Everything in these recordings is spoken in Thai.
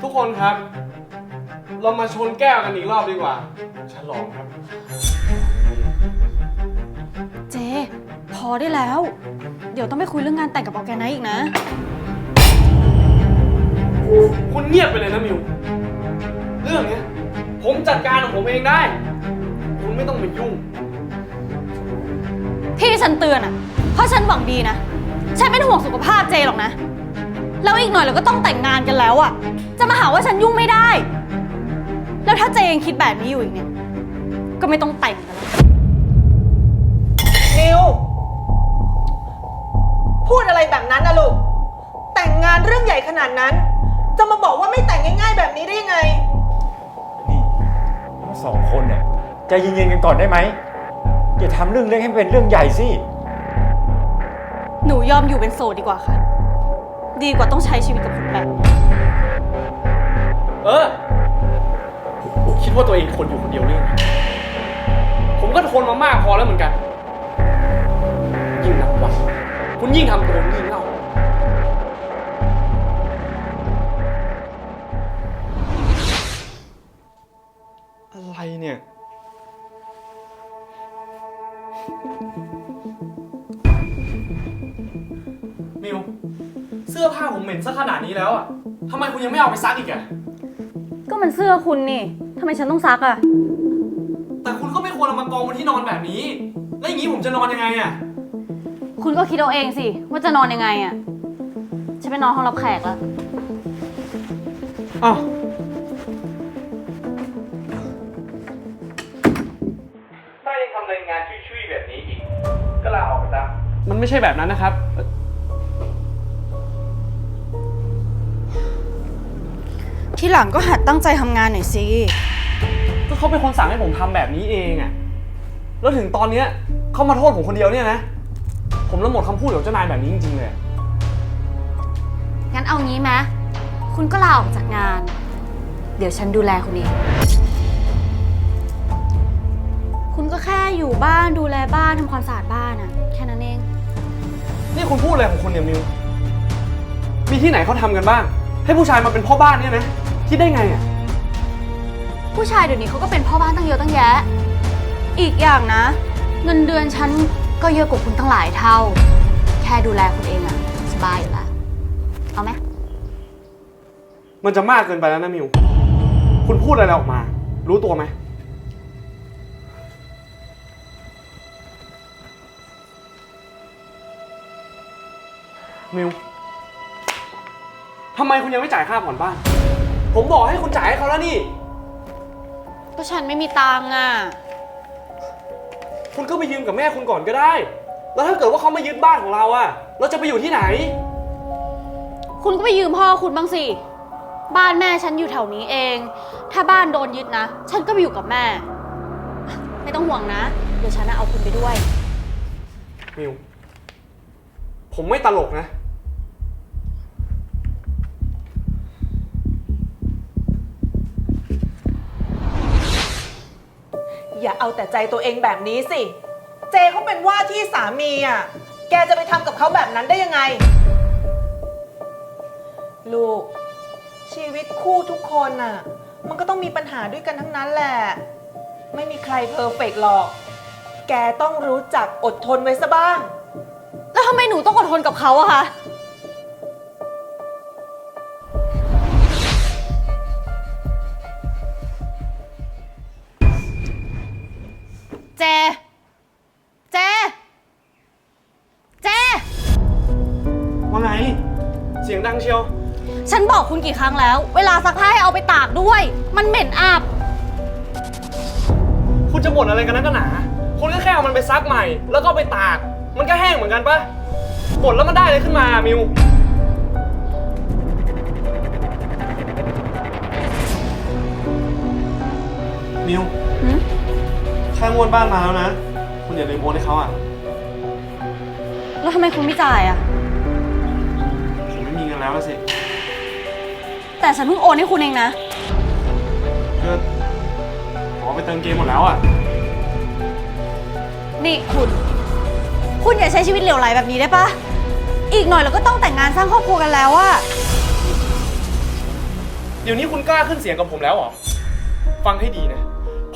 ทุกคนครับ เรามาชนแก้วกันอีกรอบดีกว่า ฉลองครับ เจ พอได้แล้ว เดี๋ยวต้องไปคุยเรื่องงานแต่งกับออร์แกไนซ์อีกนะ คุณเงียบไปเลยนะมิว เรื่องเนี้ย ผมจัดการของผมเองได้ คุณไม่ต้องมายุ่ง ที่ฉันเตือนอะ เพราะฉันหวังดีนะ ฉันเป็นห่วงสุขภาพเจหรอกนะ แล้วอีกหน่อยเราก็ต้องแต่งงานกันแล้วอะจะมาหาว่าฉันยุ่งไม่ได้ แล้วถ้าเจยังคิดแบบนี้อยู่อีกเนี่ย ก็ไม่ต้องแต่งกันแล้ว นิว พูดอะไรแบบนั้นนะลูก แต่งงานเรื่องใหญ่ขนาดนั้น จะมาบอกว่าไม่แต่งง่ายๆ แบบนี้ได้ยังไง นี่ทั้งสองคนเนี่ยใจเย็นๆกันก่อนได้ไหมอย่าทำเรื่องเล็กให้มันเป็นเรื่องใหญ่สิ หนูยอมอยู่เป็นโสดดีกว่าค่ะ ดีกว่าต้องใช้ชีวิตกับคนแบบนี้เออ คิดว่าตัวเองคนอยู่คนเดียวนี่ไงผมก็ทนมามากพอแล้วเหมือนกัน ยิ่งนับวันคุณยิ่งทำตัวยิ่งเง่าอะไรเนี่ย มิว สื้อผ้าผมเหม็นซะขนาดนี้แล้วอะทำไมคุณยังไม่เอาไปซักอีกอะ ก็มันเสื้อคุณนี่ทำไมฉันต้องซักอะ แต่คุณก็ไม่ควรเอามากองบนที่นอนแบบนี้ แล้วอย่างนี้ผมจะนอนยังไงอะ คุณก็คิดเอาเองสิ ว่าจะนอนยังไงอะ ฉันไปนอนห้องรับแขกแล้วอ้าว ถ้ายังทำรายงานชุยๆแบบนี้อีก ก็ลาออกไปซะ มันไม่ใช่แบบนั้นนะครับ ที่หลังก็หัดตั้งใจทำงานหน่อยสิ ก็เขาเป็นคนสั่งให้ผมทำแบบนี้เองอะแล้วถึงตอนเนี้ยเขามาโทษผมคนเดียวเนี่ยนะ ผมละหมดคำพูดกับเจ้านายแบบนี้จริงๆเลย งั้นเอางี้ไหมคุณก็ลาออกจากงาน เดี๋ยวฉันดูแลคุณเอง คุณก็แค่อยู่บ้านดูแลบ้านทำความสะอาดบ้านอะแค่นั้นเอง นี่คุณพูดอะไรของคุณเนี่ยมิว มีที่ไหนเขาทำกันบ้าง ให้ผู้ชายมาเป็นพ่อบ้านเนี่ยนะ คิดได้ไงอะผู้ชายเดี๋ยวนี้เขาก็เป็นพ่อบ้านตั้งเยอะตั้งแยะ อีกอย่างนะ เงินเดือนฉันก็เยอะกว่าคุณตั้งหลายเท่า แค่ดูแลคุณเองอะสบายอยู่แล้วเอาไหมมันจะมากเกินไปแล้วนะมิว คุณพูดอะไรออกมา รู้ตัวไหม มิว ทำไมคุณยังไม่จ่ายค่าผ่อนบ้าน ผมบอกให้คุณจ่ายให้เขาแล้วนี่ ก็ฉันไม่มีตังค์อะคุณก็ไปยืมกับแม่คุณก่อนก็ได้ แล้วถ้าเกิดว่าเขามายึดบ้านของเราอะเราจะไปอยู่ที่ไหน คุณก็ไปยืมพ่อคุณบ้างสิ บ้านแม่ฉันอยู่แถวนี้เอง ถ้าบ้านโดนยึดนะ ฉันก็ไปอยู่กับแม่ ไม่ต้องห่วงนะ เดี๋ยวฉันน่ะเอาคุณไปด้วย มิว ผมไม่ตลกนะ อย่าเอาแต่ใจตัวเองแบบนี้สิ เจเขาเป็นว่าที่สามีอะ แกจะไปทำกับเขาแบบนั้นได้ยังไง ลูก ชีวิตคู่ทุกคนน่ะ มันก็ต้องมีปัญหาด้วยกันทั้งนั้นแหละ ไม่มีใครเพอร์เฟกต์หรอก แกต้องรู้จักอดทนไว้ซะบ้าง แล้วทำไมหนูต้องอดทนกับเขาอะคะ คุณกี่ครั้งแล้ว เวลาซักผ้าให้เอาไปตากด้วย มันเหม็นอับ คุณจะบ่นอะไรกันนักกันหนาคุณก็แค่เอามันไปซักใหม่ แล้วก็เอาไปตาก มันก็แห้งเหมือนกันปะบ่นแล้วมันได้อะไรขึ้นมามิว มิวหืม ค่างวดบ้านมาแล้วนะ คุณอย่าลืมโอนให้เขาอะ แล้วทำไมคุณไม่จ่ายอะผมไม่มีเงินแล้วละสิ แต่ฉันเพิ่งโอนให้คุณเองนะ ก็ขอไปเติมเกมหมดแล้วอะ นี่คุณ คุณอย่าใช้ชีวิตเหลวไหลแบบนี้ได้ปะ อีกหน่อยเราก็ต้องแต่งงานสร้างครอบครัวกันแล้วอะเดี๋ยวนี้คุณกล้าขึ้นเสียงกับผมแล้วเหรอ ฟังให้ดีนะ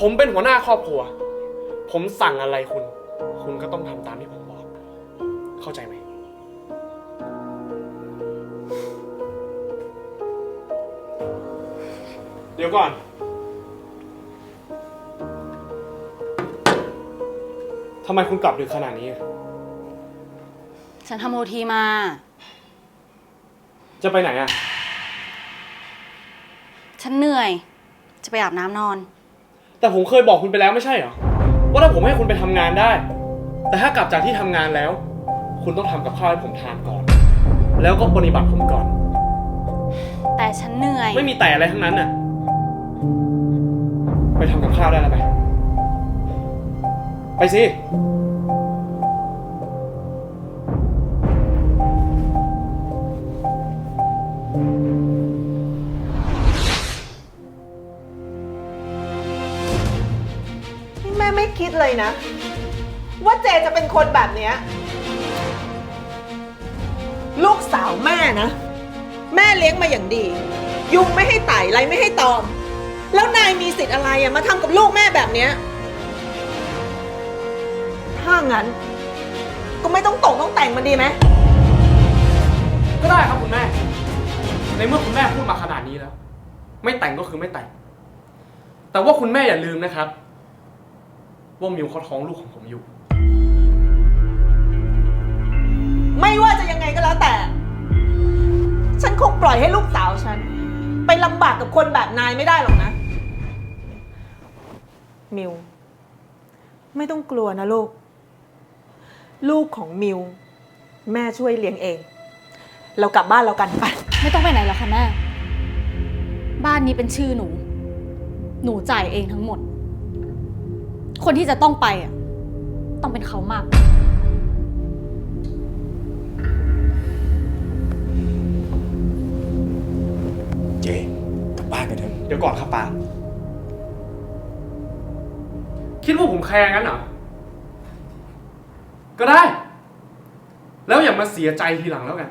ผมเป็นหัวหน้าครอบครัว ผมสั่งอะไรคุณ คุณก็ต้องทำตามที่ผมบอก เข้าใจไหม เดี๋ยวก่อน ทำไมคุณกลับดึกขนาดนี้ ฉันทำโอทีมา จะไปไหนอะฉันเหนื่อย จะไปอาบน้ำนอน แต่ผมเคยบอกคุณไปแล้วไม่ใช่เหรอ ว่าถ้าผมให้คุณไปทำงานได้ แต่ถ้ากลับจากที่ทำงานแล้ว คุณต้องทำกับข้าวให้ผมทานก่อน แล้วก็ปฏิบัติผมก่อน แต่ฉันเหนื่อย ไม่มีแต่อะไรทั้งนั้นน่ะ ไปทำกับข้าวได้แล้วไป ไปสิ นี่แม่ไม่คิดเลยนะ ว่าเจจะเป็นคนแบบเนี้ยลูกสาวแม่นะ แม่เลี้ยงมาอย่างดี ยุงไม่ให้ไต่ไรไม่ให้ตอม แล้วนายมีสิทธิ์อะไรอะมาทำกับลูกแม่แบบเนี้ย ถ้างั้น ก็ไม่ต้องตกต้องแต่งมันดีไหม ก็ได้ครับคุณแม่ ในเมื่อคุณแม่พูดมาขนาดนี้แล้ว ไม่แต่งก็คือไม่แต่ง แต่ว่าคุณแม่อย่าลืมนะครับ ว่ามิวเขาท้องลูกของผมอยู่ ไม่ว่าจะยังไงก็แล้วแต่ ฉันคงปล่อยให้ลูกสาวฉัน ไปลำบากกับคนแบบนายไม่ได้หรอกนะ มิว ไม่ต้องกลัวนะลูก ลูกของมิว แม่ช่วยเลี้ยงเอง เรากลับบ้านเรากันไป ไม่ต้องไปไหนแล้วค่ะแม่ บ้านนี้เป็นชื่อหนู หนูจ่ายเองทั้งหมด คนที่จะต้องไปอะ ต้องเป็นเขามาก เจกลับบ้านกันเถอะ เดี๋ยวก่อนครับป้า คิดว่าผมแคร์งั้นเหรอ ก็ได้ แล้วอย่ามาเสียใจทีหลังแล้วกัน